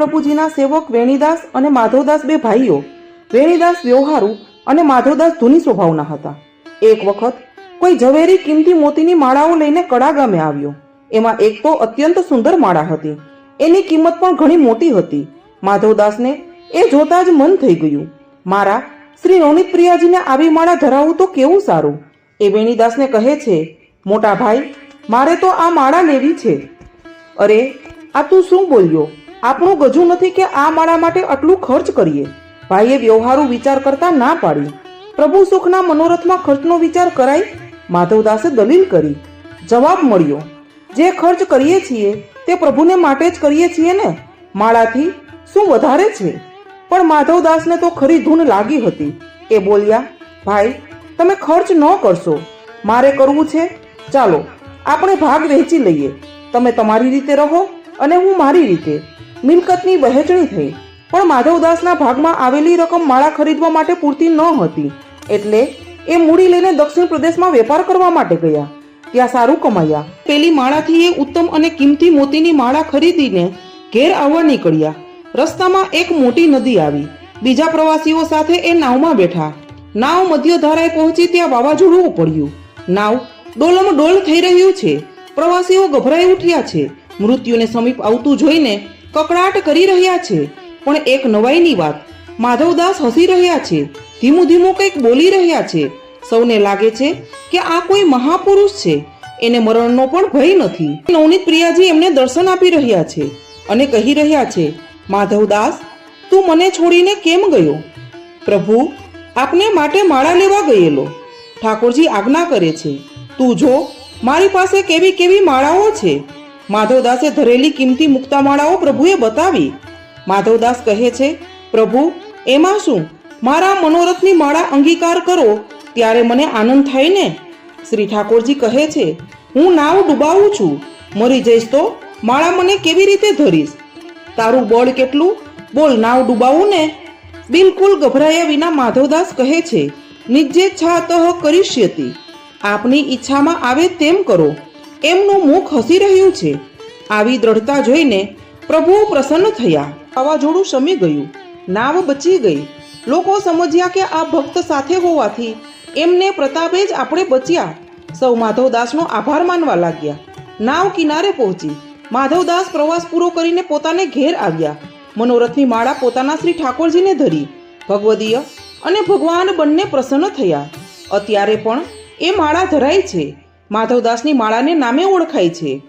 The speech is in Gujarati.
પ્રભુજીના સેવક વેણીદાસ અને માધવદાસ બે ભાઈઓ. વેણીદાસ વ્યવહારુ અને માધવદાસ ધૂની સ્વભાવના હતા. એક વખત કોઈ ઝવેરી કિંમતી મોતીની માળાઓ લઈને કડા ગામે આવ્યો. એમાં એક તો અત્યંત સુંદર માળા હતી. એની કિંમત પણ ઘણી મોટી હતી. માધવદાસને એ જોતા જ મન થઈ ગયું. મારા, શ્રી નવનીત પ્રિયાજીને આવી માળા ધરાવવું તો કેવું સારું એ વેણીદાસને કહે છે, મોટા ભાઈ, મારે તો આ માળા લેવી છે. અરે, આ તું શું બોલ્યો? આપણું ગજું નથી કે આ માળા માટે આટલું ખર્ચ કરીએ. ભાઈએ વ્યવહારુ વિચાર કરતા ના પાડી. પ્રભુ સુખના મનોરથમાં ખર્ચનો વિચાર કરાય માધવદાસે દલીલ કરી. જવાબ મળ્યો, જે ખર્ચ કરીએ છીએ, તે પ્રભુને માટે જ કરીએ છીએ ને? માળાથી શું વધારે છે? પણ માધવદાસને તો ખરી ધૂન લાગી હતી. એ બોલ્યા, ભાઈ, તમે ખર્ચ ન કરશો. મારે કરવું છે. ચાલો, આપણે ભાગ વહેંચી લઈએ. તમે તમારી રીતે રહો અને હું મારી રીતે. મિલકતની વહેંચણી થઈ. પણ માધવદાસના ભાગમાં આવેલી રકમ માળા ખરીદવા માટે પૂરતી ન હતી. એટલે એ મૂડી લઈને દક્ષિણ પ્રદેશમાં વેપાર કરવા માટે ગયા. ત્યાં સારું કમાયા. પેલી માળાથી એ ઉત્તમ અને કિંમતી મોતીની માળા ખરીદીને ઘેર આવવા નીકળ્યા. રસ્તામાં એક મોટી નદી આવી. બીજા પ્રવાસીઓ સાથે એ નાવમાં બેઠા. નાવ મધ્યધારાએ પહોંચી ત્યાં વાવાઝોડું પડ્યું નાવ ડોલમ ડોલ થઈ રહ્યું છે. પ્રવાસીઓ ગભરાઈ ઉઠ્યા છે. મૃત્યુને સમીપ આવતું જોઈને કકડાટ કરી રહ્યા છે. પણ એક નવાઈની વાત. માધવદાસ હસી રહ્યા છે. ધીમું ધીમું કંઈક બોલી રહ્યા છે. સૌને લાગે છે કે આ કોઈ મહાપુરુષ છે. એને મરણનો પણ ભય નથી. નવનીત પ્રિયાજી એમને દર્શન આપી રહ્યા છે અને કહી રહ્યા છે, માધવદાસ, તું મને છોડીને કેમ ગયો? પ્રભુ, આપને માટે માળા લેવા ગયેલો. ઠાકોરજી આજ્ઞા કરે છે, તું જો, મારી પાસે કેવી કેવી માળાઓ છે? માધવદાસે ધરેલી કિંમતી મુક્તામાળાઓ પ્રભુએ બતાવી. માધવદાસ કહે છે, પ્રભુ, એમાં શું? મારા મનોરથની માળા અંગીકાર કરો, ત્યારે મને આનંદ થાય ને? શ્રી ઠાકોરજી કહે છે, હું નાવ ડૂબાવું છું. મરી જઈશ તો માળા મને કેવી રીતે ધરીશ? તારું બળ કેટલું? બોલ નાવ ડૂબાવું ને. બિલકુલ ગભરાયા વિના માધવદાસ કહે છે નિજ્જેચ્છાતઃ કરીષ્યતિ આપની ઈચ્છામાં આવે તેમ કરો. એમનું મુખ હસી રહ્યું છે. આવી દ્રઢતા જોઈને પ્રભુ પ્રસન્ન થયા. વાવાઝોડું શમી ગયું. નાવ બચી ગઈ. લોકો સમજ્યા કે આ ભક્ત સાથે હોવાથી એમને પ્રતાપે જ આપણે બચ્યા. સૌ માધવદાસનો આભાર માનવા લાગ્યા. નાવ કિનારે પહોંચી. માધવદાસ પ્રવાસ પૂરો કરીને પોતાને ઘેર આવ્યા. મનોરથની માળા પોતાના શ્રી ઠાકોરજીને ધરી. ભગવદીય અને ભગવાન બંને પ્રસન્ન થયા. અત્યારે પણ એ માળા ધરાય છે. માધવદાસની માળાને નામે ઓળખાય છે.